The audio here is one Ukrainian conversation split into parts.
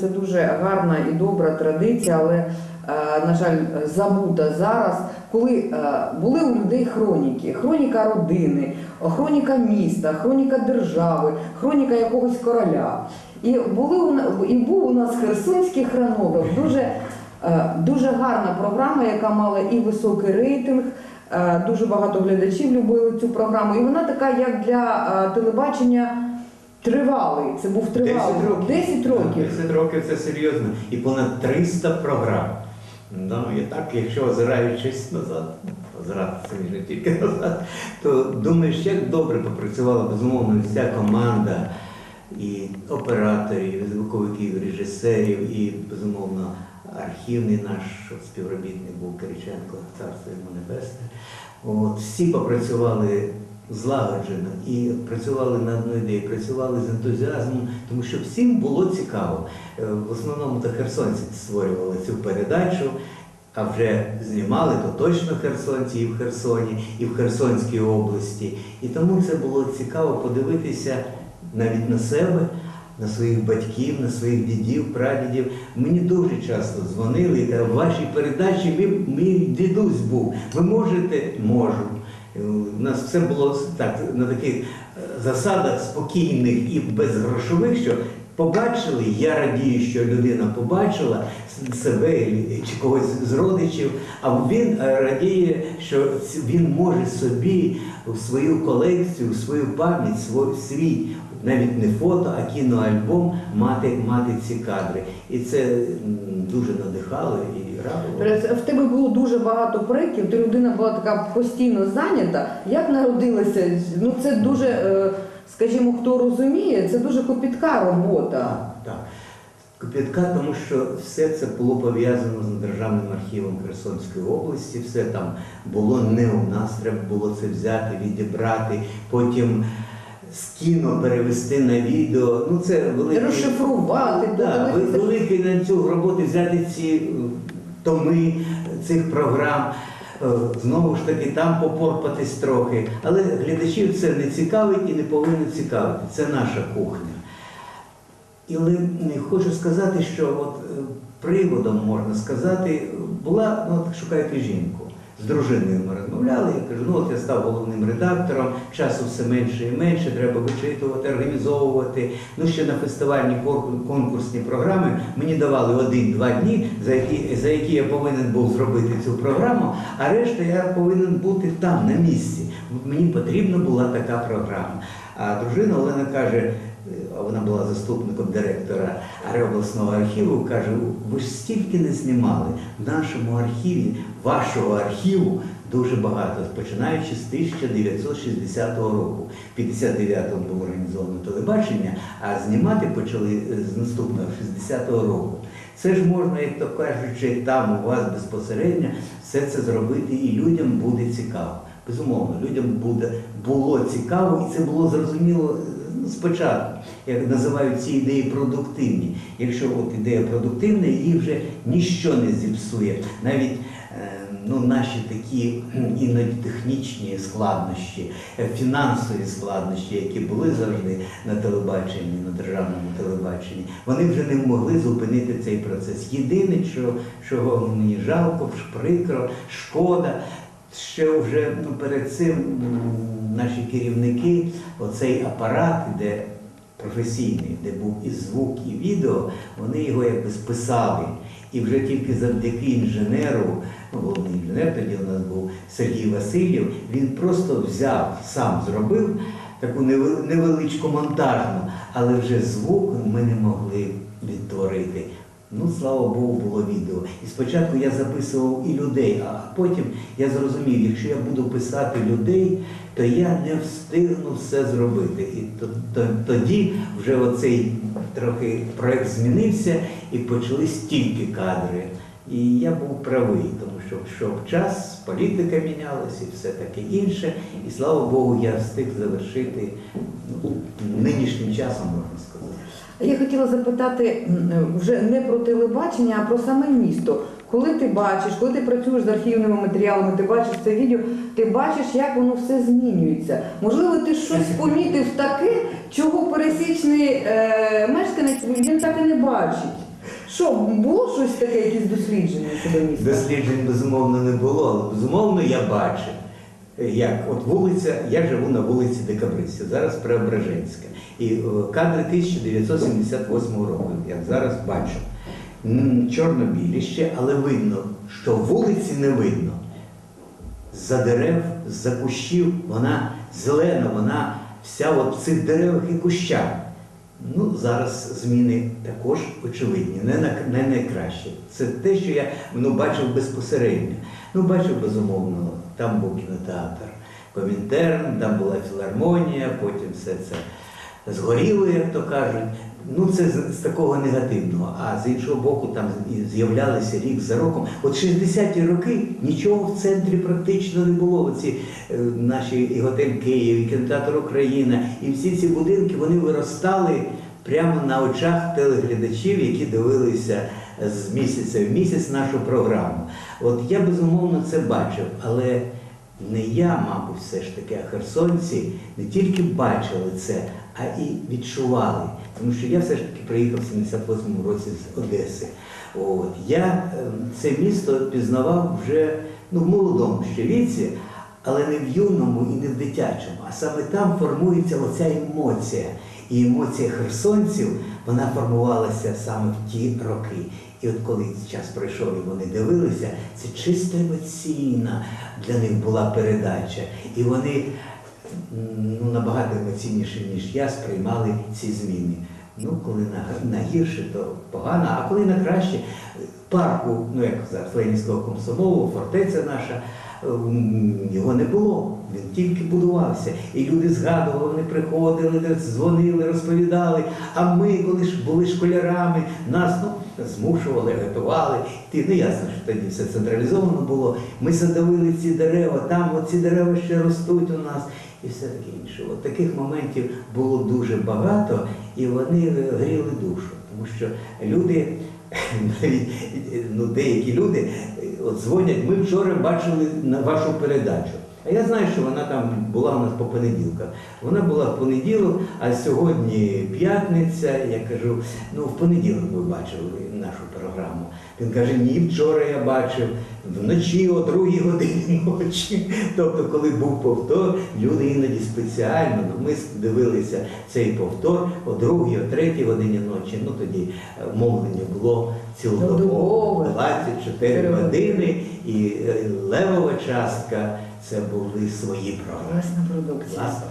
це дуже гарна і добра традиція, але, е, на жаль, забута зараз. Коли е, були у людей хроніки, хроніка родини, хроніка міста, хроніка держави, хроніка якогось короля. І, були і був у нас херсонський хронограф, дуже, е, дуже гарна програма, яка мала і високий рейтинг. Дуже багато глядачів любили цю програму. І вона така, як для телебачення, тривалий. Це був тривалий. 10 років. 10 років. 10 років це серйозно. І понад 300 програм. Ну, і так, якщо озираючись назад, озиратися не тільки назад, то думаєш, як добре попрацювала безумовно вся команда і операторів, і звуковиків, і режисерів, і безумовно архівний наш співробітник був Кириченко, царство йому небесне. От, всі попрацювали злагоджено і працювали на одну ідею, працювали з ентузіазмом, тому що всім було цікаво. Е, В основному то херсонці створювали цю передачу, а вже знімали то точно херсонці і в Херсоні, і в Херсонській області. І тому це було цікаво подивитися навіть на себе. На своїх батьків, на своїх дідів, прадідів. Мені дуже часто дзвонили в вашій передачі ви, мій дідусь був. Ви можете? Можу. Е, У нас все було так на таких е, засадах спокійних і безгрошових, що побачили, я радію, що людина побачила себе чи когось з родичів, а він е, радіє, що він може собі в свою колекцію, в свою пам'ять, свій. Навіть не фото, а кіноальбом мати, мати ці кадри. І це дуже надихало і радувало. В тебе було дуже багато проєктів, ти людина була така постійно зайнята. Як народилася? Ну це дуже, е, скажімо, хто розуміє, це дуже копітка робота. Так, так. Копітка, тому що все це було пов'язано з Державним архівом Херсонської області, все там було не у нас, треба було це взяти, відібрати, потім з кіно перевести на відео. Ну це великий, Розшифрувати, да, подивитися. великий ланцюг роботи, взяти ці е, томи цих програм. е, Знову ж таки, там попорпатись трохи. Але глядачів це не цікавить і не повинно цікавити. Це наша кухня. І хочу сказати, що от е, приводом можна сказати, була ну, шукайте жінку. З дружиною ми розмовляли. Я кажу, ну от я став головним редактором, часу все менше і менше, треба вичитувати, організовувати. Ну ще на фестивальні конкурсні програми мені давали один-два дні, за які, за які я повинен був зробити цю програму, а решта я повинен бути там, на місці. Мені потрібна була така програма. А дружина Олена каже, вона була заступником директора обласного архіву, каже, ви ж стільки не знімали в нашому архіві, вашого архіву дуже багато, починаючи з 1960 року. В 59-му було організовано телебачення, а знімати почали з наступного 60-го року. Це ж можна, як то кажучи, там у вас безпосередньо все це зробити і людям буде цікаво. Безумовно, людям буде, було цікаво, і це було зрозуміло спочатку. Як називають ці ідеї продуктивні. Якщо от ідея продуктивна, її вже ніщо не зіпсує. Навіть е, ну, наші такі іноді технічні складнощі, е, фінансові складнощі, які були завжди на телебаченні, на державному телебаченні, вони вже не могли зупинити цей процес. Єдине, що, чого мені жалко, прикро, шкода, що вже ну, перед цим наші керівники, оцей апарат, де професійний, де був і звук, і відео, вони його якби списали. І вже тільки завдяки інженеру, ну, головний інженер тоді у нас був Сергій Васильєв, він просто взяв, сам зробив таку невел- невеличку монтажну, але вже звук ми не могли відтворити. Ну, слава Богу, було відео. І спочатку я записував і людей, а потім я зрозумів, якщо я буду писати людей, то я не встигну все зробити. І то, то, тоді вже оцей трохи проект змінився і почались тільки кадри. І я був правий, тому що йшов час, політика мінялася і все таке інше. І слава Богу, я встиг завершити ну, нинішнім часом, можна сказати. Я хотіла запитати вже не про телебачення, а про саме місто. Коли ти бачиш, коли ти працюєш з архівними матеріалами, ти бачиш це відео, ти бачиш, як воно все змінюється. Можливо, ти щось помітив таке, чого пересічний е, мешканець він так і не бачить. Що, було щось таке, якісь дослідження щодо міста? Досліджень безумовно не було, але безумовно я бачив, як от вулиця, я живу на вулиці Декабристів, зараз Преображенська. І е, кадри 1978 року, як зараз бачу. Чорно-білі ще, але видно, що вулиці не видно. З-за дерев, з-за кущів, вона зелена, вона вся от в цих деревах і кущах. Ну, зараз зміни також очевидні, не, на, не найкраще. Це те, що я ну, бачив безпосередньо. Ну, бачив, безумовно, там був кінотеатр Комінтерн, там була філармонія, потім все це згоріло, як то кажуть. Ну, це з, з такого негативного. А з іншого боку, там з'являлися рік за роком. От 60-ті роки нічого в центрі практично не було. Оці е, наші і готель Київ, і кінотеатр Україна, і всі ці будинки вони виростали прямо на очах телеглядачів, які дивилися з місяця в місяць нашу програму. От я безумовно це бачив, але не я, мабуть, все ж таки, а херсонці не тільки бачили це, а і відчували. Тому що я все ж таки приїхав в 78-му році з Одеси. От. Я ем, це місто пізнавав вже ну, в молодому ще віці, але не в юному і не в дитячому. А саме там формується оця емоція. І емоція херсонців вона формувалася саме в ті роки. І от коли час пройшов і вони дивилися, це чисто емоційна для них була передача. І вони ну, набагато емоційніше, ніж я, сприймали ці зміни. Ну, коли на, на гірше, то погано, а коли на краще, парку, ну як зараз, Ленінського комсомолу, фортеця наша, його не було. Він тільки будувався. І люди згадували, вони приходили, дзвонили, розповідали. А ми, коли ж були школярами, нас ну, змушували, готували. Ти, ну ясно, що тоді все централізовано було. Ми задавили ці дерева, там ці дерева ще ростуть у нас. І все таке інше. От таких моментів було дуже багато, і вони гріли душу. Тому що люди, навіть ну, деякі люди от дзвонять, ми вчора бачили на вашу передачу. А я знаю, що вона там була у нас по понеділках. Вона була в понеділок, а сьогодні п'ятниця. Я кажу, ну в понеділок ви бачили нашу програму. Він каже, ні, вчора я бачив, вночі о другій годині ночі. Тобто, коли був повтор, люди іноді спеціально, ну, ми дивилися цей повтор о другій, о третій годині ночі. Ну тоді е, мовлення було цілодобово, Цілодобове. 24 години, і е, левова частка це були свої програми. Власна продукція. Власна.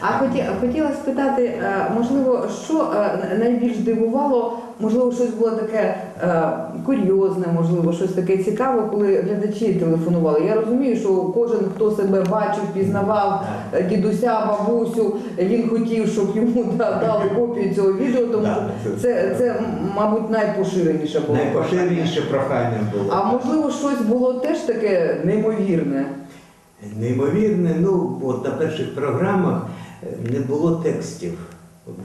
А хоті, хотіла спитати, е, можливо, що е, найбільш дивувало, можливо, щось було таке е, курйозне, можливо, щось таке цікаве, коли глядачі телефонували. Я розумію, що кожен, хто себе бачив, пізнавав дідуся, бабусю, він хотів, щоб йому дали копію цього відео, тому що це, це, мабуть, найпоширеніше було. Найпоширеніше прохання було. А можливо, щось було теж таке неймовірне. Неймовірне, ну от на перших програмах е, не було текстів.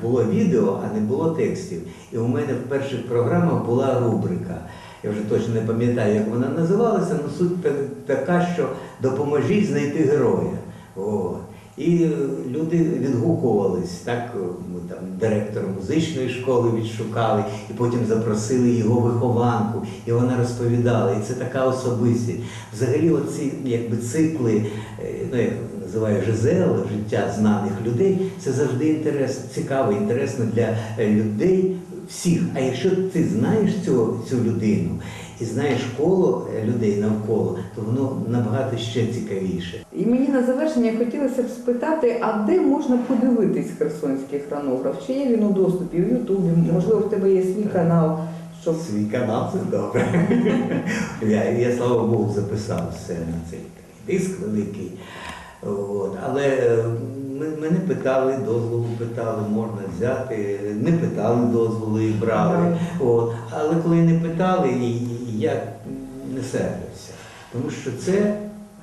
Було відео, а не було текстів. І у мене в перших програмах була рубрика. Я вже точно не пам'ятаю, як вона називалася, але суть така, що допоможіть знайти героя. От. І е, люди відгукувались, так, е, ми там директор музичної школи відшукали, і потім запросили його вихованку, і вона розповідала. І це така особистість. Взагалі, оці якби цикли, е, ну як називаю Жизел, життя знаних людей, це завжди інтерес, цікаво, інтересно для людей всіх. А якщо ти знаєш цю, цю людину і знаєш коло е, людей навколо, то воно набагато ще цікавіше. І мені на завершення хотілося б спитати, а де можна подивитись херсонський хронограф? Чи є він у доступі в Ютубі? Можливо, в тебе є свій канал, щоб Свій канал це добре. я, я, слава Богу, записав все на цей диск великий. От. Але е, мене питали, дозволу питали, можна взяти. Не питали дозволу і брали. От. Але коли не питали, і я не сердився. Тому що це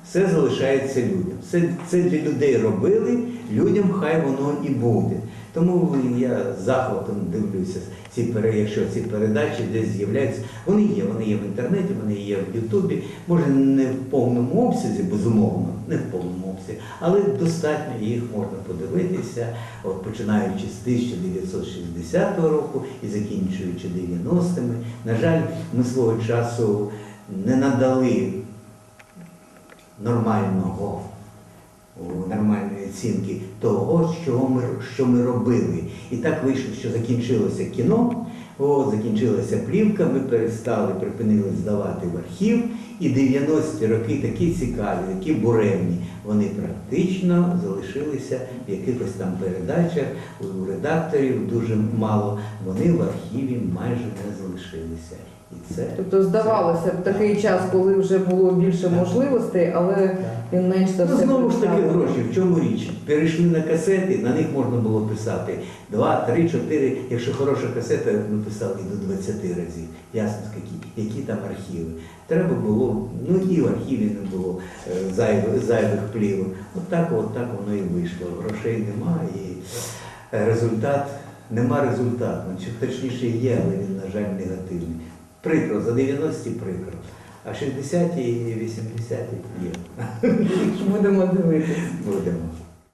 все залишається людям. Це, це для людей робили, людям хай воно і буде. Тому я захватом дивлюся ці якщо ці передачі десь з'являються. Вони є, вони є в інтернеті, вони є в Ютубі. Може не в повному обсязі, безумовно, не в повному обсязі, але достатньо їх можна подивитися, от починаючи з 1960 року і закінчуючи 90-ми. На жаль, ми свого часу не надали нормального нормальної оцінки того, що ми, що ми робили. І так вийшло, що закінчилося кіно, о, закінчилася плівка, ми перестали, припинили здавати в архів, і 90-ті роки такі цікаві, такі буремні, вони практично залишилися в якихось там передачах, у редакторів дуже мало, вони в архіві майже не залишилися. І це Тобто здавалося б такий час, коли вже було більше можливостей, але він менш за Ну, все знову ж таки гроші. В чому річ? Перейшли на касети, на них можна було писати 2, 3, 4. Якщо хороша касета, ми писали і до 20 разів. Ясно, які, які там архіви. Треба було, ну і в архіві не було е, зайвих, зайвих плівок. От так, от так воно і вийшло. Грошей нема і результат, нема результату. Чи точніше є, але він, на жаль, негативний. Прикро, за 90-ті прикро. А 60-ті і 80-ті є. Будемо дивитися. Будемо.